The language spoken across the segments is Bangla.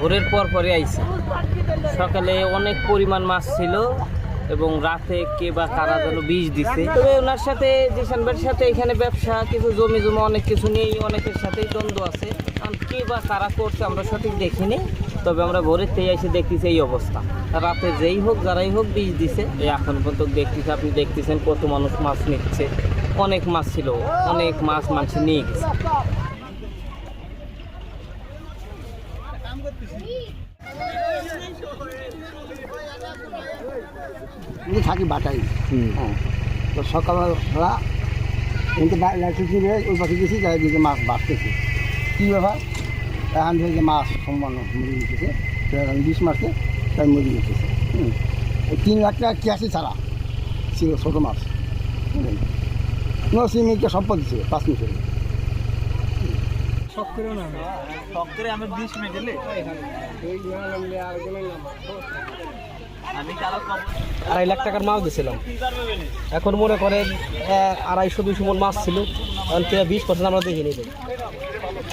ভোরের পর পরে আইছে। সকালে অনেক পরিমাণ মাছ ছিল এবং রাতে কে বা কারা যেন বীজ দিছে। তবে ওনার সাথে ভাইয়ের সাথে এখানে ব্যবসা, কিছু জমি জমা, অনেক কিছু নিয়ে অনেকের সাথেই দ্বন্দ্ব আছে। কারণ কে বা কারা করছে আমরা সঠিক দেখিনি, তবে আমরা ভোরের থেকে এসে দেখতেছি এই অবস্থা। রাতে যেই হোক, যারাই হোক বীজ দিছে। এখন পর্যন্ত দেখতেছি, আপনি দেখতেছেন কত মানুষ মাছ নিচ্ছে। অনেক মাছ ছিল অনেক মাছ মানুষ নিয়ে গেছে। আমি থাকি বাটাই। হ্যাঁ। তো সকালবেলা কিন্তু লাইসেন্স ওই পাশে গেছি যাই দিকে মাছ বাঁচতেছে কী ব্যাপার? এখান থেকে যে মাছ সম্পন্ন মরে গেছে বিষ মাসে তাই মরে গেছে হুম। তিন লাখ টাকা ক্যাশে ছাড়া? ছিল ছোটো মাছ। বুঝলেন নসি মিনিটটা সম্পদ ছিল পাঁচ মিনিটের আড়াই লাখ টাকার মাছ দিয়েছিলাম এখন মনে করেন আড়াইশো দুইশো মন মাছ ছিল। বিশ পার্সেন্ট আমরা দেখে নিলাম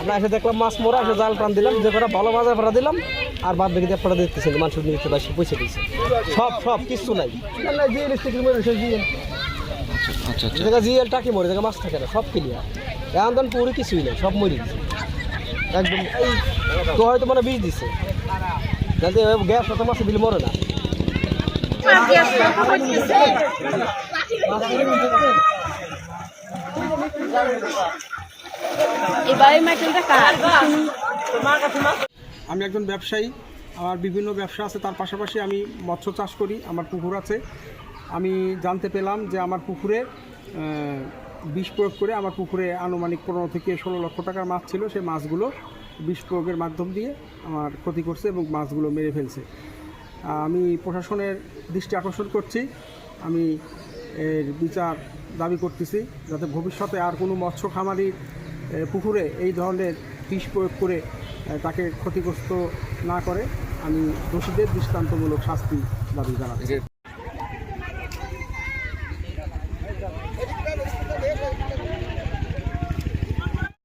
আমরা এসে দেখলাম মাছ মরা এসে জাল টান দিলাম যে কটা ভালো বাজার ভাড়া দিলাম আর বাদ বাকি আপনারা দেখতেছেন মানুষ নিয়ে চলে আসে পয়সা দিয়েছে। সব সব কিছু নাই। জিএল আচ্ছা আচ্ছা। জায়গা জিএল টাকি মরে জায়গা মাছ থাকে না সব ক্লিয়ার এখন তখন পুরো কিছুই নেই সব মরে গেছে। একদম এই তো হয়তো মানে বীজ দিছে। যাতে গ্যাস মাছ বিল মরে না। আমি একজন ব্যবসায়ী আমার বিভিন্ন ব্যবসা আছে তার পাশাপাশি আমি মৎস্য চাষ করি আমার পুকুর আছে। আমি জানতে পেলাম যে আমার পুকুরে বিষ প্রয়োগ করে আমার পুকুরে আনুমানিক পনেরো থেকে ষোলো লক্ষ টাকার মাছ ছিল। সেই মাছগুলো বিষ প্রয়োগের মাধ্যম দিয়ে আমার ক্ষতি করছে এবং মাছগুলো মেরে ফেলছে। আমি প্রশাসনের দৃষ্টি আকর্ষণ করছি। আমি এর বিচার দাবি করতেছি যাতে ভবিষ্যতে আর কোনো মৎস্য খামারির পুকুরে এই ধরনের বিষ প্রয়োগ করে তাকে ক্ষতিগ্রস্ত না করে। আমি দোষীদের দৃষ্টান্তমূলক শাস্তি দাবি জানাচ্ছি।